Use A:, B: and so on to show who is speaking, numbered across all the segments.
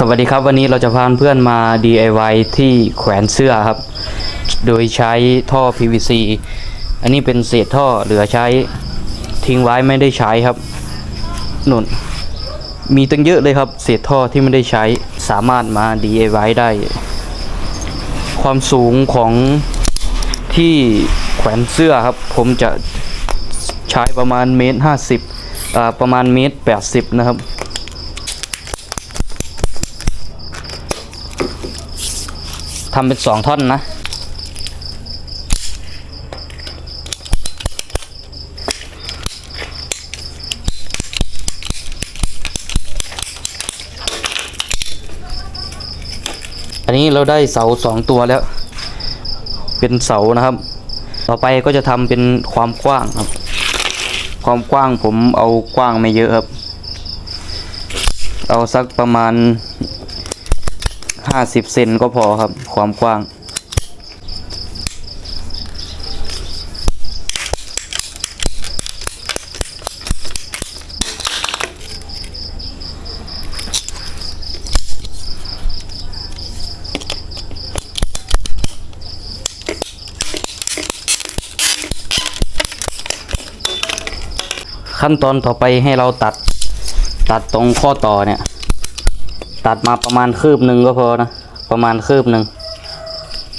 A: สวัสดีครับวันนี้เราจะพาเพื่อนมา DIY ที่แขวนเสื้อครับ โดยใช้ท่อ PVC อันนี้เป็นเศษท่อเหลือใช้ทิ้งไว้ไม่ได้ใช้ครับนุ่นมีตั้งเยอะเลยครับ เศษท่อที่ไม่ได้ใช้สามารถมา DIY ได้ ความสูงของที่แขวนเสื้อครับ ผมจะใช้ประมาณเมตรห้าสิบประมาณเมตรแปดสิบนะครับ ทำเป็นสองท่อนนะ อันนี้เราได้เสาสองตัวแล้ว เป็นเสานะครับ ต่อไปก็จะทำเป็นความกว้างครับ ความกว้างผมเอากว้างไม่เยอะครับ เอาสักประมาณ ห้าสิบเซนก็พอครับ ความกว้าง ขั้นตอนต่อไปให้เราตัดตัดตรงข้อต่อเนี่ย ตัดมาประมาณคืบหนึ่งก็พอนะ ประมาณคืบหนึ่ง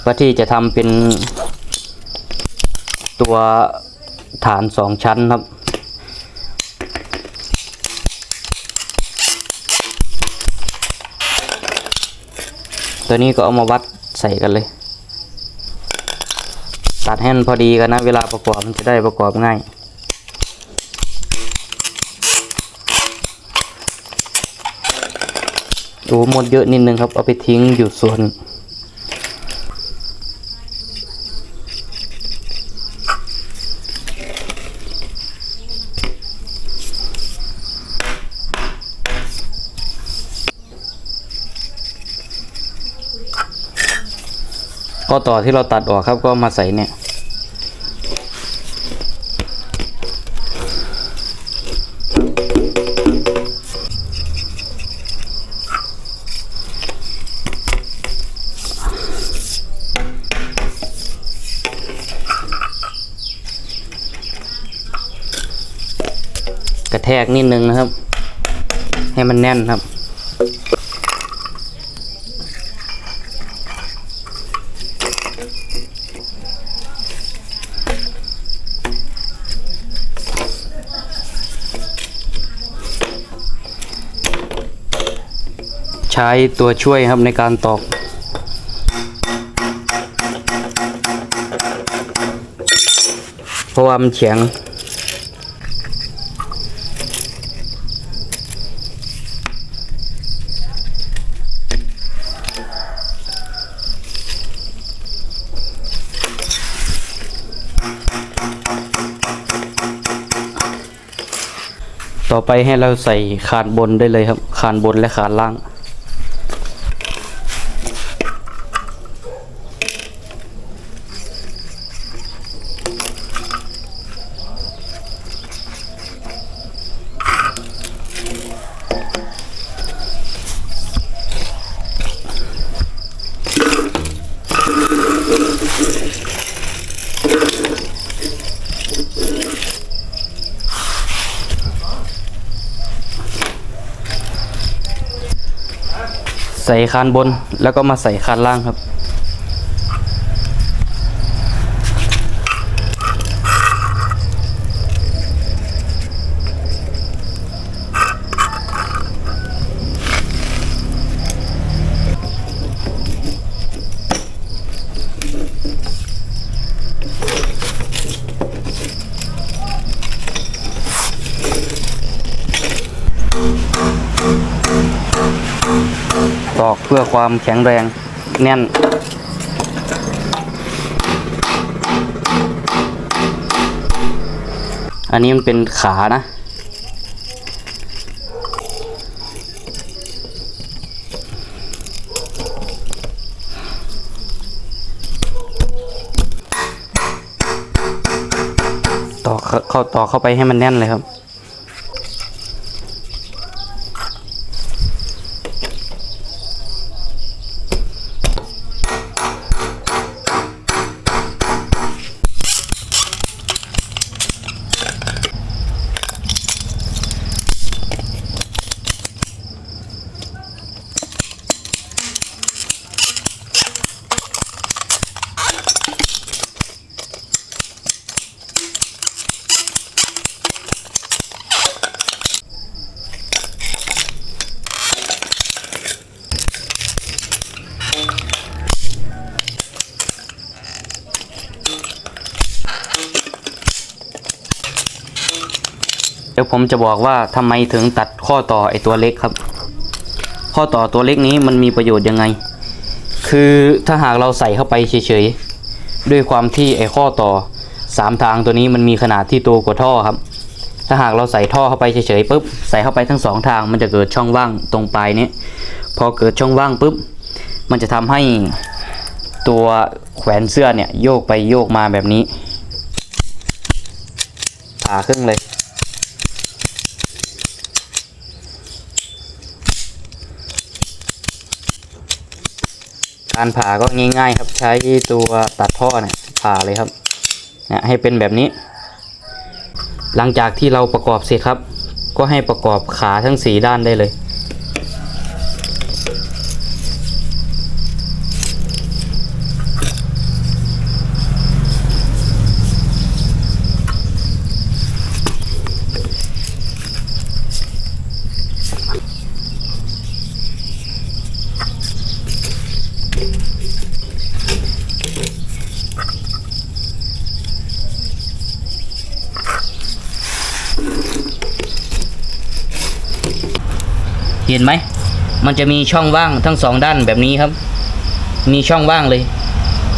A: เพื่อที่จะทำเป็น ตัวฐานสองชั้นครับตัวนี้ก็เอามาวัดใส่กันเลย ตัดให้มันพอดีกันนะ เวลาประกอบมันจะได้ประกอบง่าย โอ้หมดเยอะนิดนึงครับ เอาไปทิ้งอยู่ส่วนก็ต่อที่เราตัดออกครับก็มาใส่เนี่ย กระแทกนิดนึงนะครับ ให้มันแน่นครับ ใช้ตัวช่วยครับในการตอกเพราะว่ามันแข็ง ต่อไปให้เราใส่คานบนได้เลยครับคานบนและคานล่าง ใส่คานบนแล้วก็มาใส่คานล่างครับ เพื่อความแข็งแรงแน่น อันนี้มันเป็นขานะต่อเข้าเข้าตอเข้าไปให้มันแน่นเลยครับ ดี๋ยวผมจะบอกว่าทำไมถึงตัดข้อต่อไอตัวเล็กครับ ข้อต่อตัวเล็กนี้มันมีประโยชน์ยังไง คือถ้าหากเราใส่เข้าไปเฉยๆด้วยความที่ไอข้อต่อสามทางตัวนี้มันมีขนาดที่โตกว่าท่อครับ ถ้าหากเราใส่ท่อเข้าไปเฉยๆปุ๊บใส่เข้าไปทั้งสองทางมันจะเกิดช่องว่างตรงปลายนี้พอเกิดช่องว่างปุ๊บมันจะทำให้ตัวแขวนเสื้อเนี่ยโยกไปโยกมาแบบนี้ผ่าครึ่งเลย การผ่าก็ง่ายๆ ครับใช้ตัวตัดท่อเนี่ยผ่าเลยครับเนี่ยให้เป็นแบบนี้ หลังจากที่เราประกอบเสร็จครับ ก็ให้ประกอบขาทั้งสีด้านได้เลย เห็นไหม มันจะมีช่องว่างทั้งสองด้านแบบนี้ครับ มีช่องว่างเลย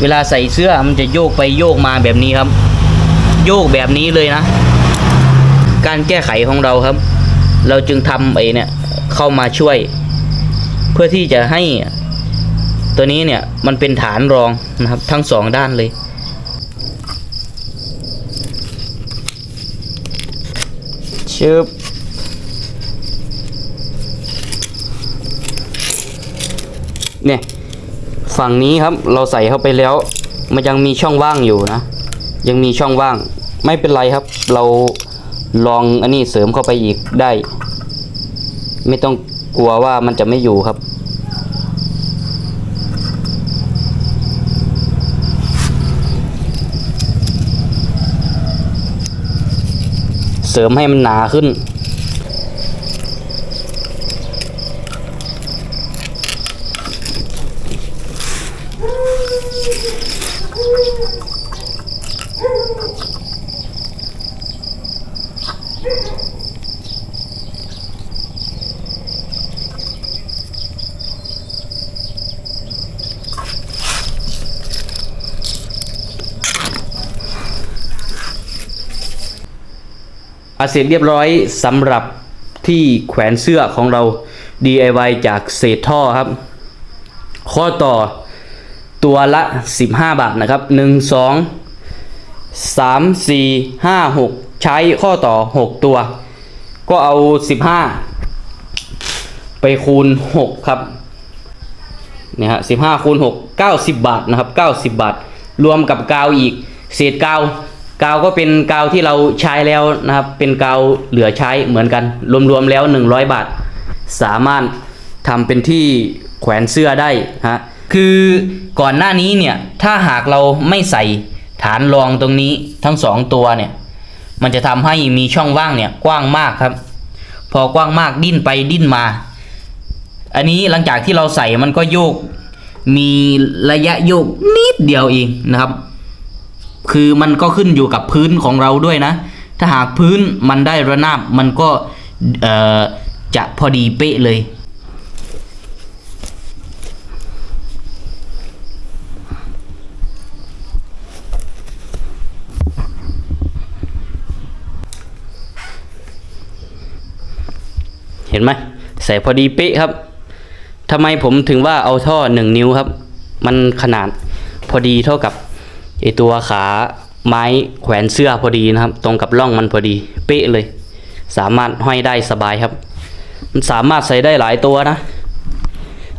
A: เวลาใส่เสื้อมันจะโยกไปโยกมาแบบนี้ครับ โยกแบบนี้เลยนะ การแก้ไขของเราครับ เราจึงทำไอ้เนี่ยเข้ามาช่วย เพื่อที่จะให้ตัวนี้เนี่ยมันเป็นฐานรองนะครับทั้งสองด้านเลยชึบ เนี่ยฝั่งนี้ครับเราใส่เข้าไปแล้ว มันยังมีช่องว่างอยู่นะ ยังมีช่องว่าง ไม่เป็นไรครับ เราลองอันนี้เสริมเข้าไปอีกได้ ไม่ต้องกลัวว่ามันจะไม่อยู่ครับ เสริมให้มันหนาขึ้น อาเสร็จเรียบร้อยสำหรับที่แขวนเสื้อของเรา DIY จากเศษท่อครับ ข้อต่อ ตัวละ 15 บาทนะครับ 1 2 3 4 5 6 ใช้ข้อต่อ 6 ตัว ก็เอา 15 ไปคูณ 6 ครับเนี่ยฮะสิบห้าคูณหกเก้าสิบบาทนะครับเก้าสิบบาท รวมกับกาวอีก เศษกาวกาวก็เป็นกาวที่เราใช้แล้วนะครับ เป็นกาวเหลือใช้เหมือนกัน รวมๆแล้วหนึ่งร้อยบาท สามารถทำเป็นที่แขวนเสื้อได้ฮะ คือก่อนหน้านี้เนี่ยถ้าหากเราไม่ใส่ฐานรองตรงนี้ทั้งสองตัวเนี่ยมันจะทำให้มีช่องว่างเนี่ยกว้างมากครับ พอกว้างมากดิ้นไปดิ้นมา อันนี้หลังจากที่เราใส่มันก็โยก มีระยะโยกนิดเดียวเองนะครับ คือมันก็ขึ้นอยู่กับพื้นของเราด้วยนะ ถ้าหากพื้นมันได้ระนาบมันก็จะพอดีเป๊ะเลย ห็นไหมใส่พอดีเป๊ะครับทำไมผมถึงว่าเอาท่อหนึ่งนิ้วครับ มันขนาดพอดีเท่ากับไอตัวขาไม้แขวนเสื้อพอดีนะครับ ตรงกับร่องมันพอดี เป๊ะเลย สามารถห้อยได้สบายครับ มันสามารถใส่ได้หลายตัวนะ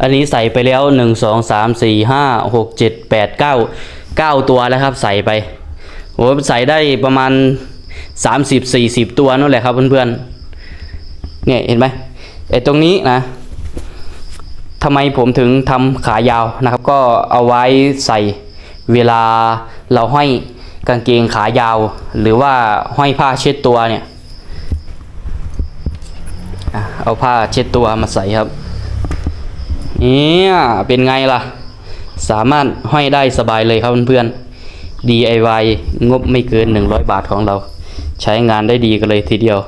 A: อันนี้ใส่ไปแล้วหนึ่งสองสามสี่ห้าหกเจ็ดแปดเก้าเก้าตัวแล้วครับ ใส่ไปโอ้ใส่ได้ประมาณสามสิบสี่สิบตัวนั่นแหละครับเพื่อนๆเนี่ยเห็นไหม ไอ้ตรงนี้นะทำไมผมถึงทำขายาวนะครับ ก็เอาไว้ใส่เวลาเราห้อยกางเกงขายาว หรือว่าห้อยผ้าเช็ดตัวเนี่ยเอาผ้าเช็ดตัวมาใส่ครับเนี่ยเป็นไงล่ะ สามารถห้อยได้สบายเลยครับเพื่อนๆ DIY งบไม่เกิน 100 บาทของเรา ใช้งานได้ดีกันเลยทีเดียว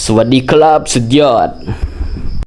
A: สวัสดีครับ สุดยอด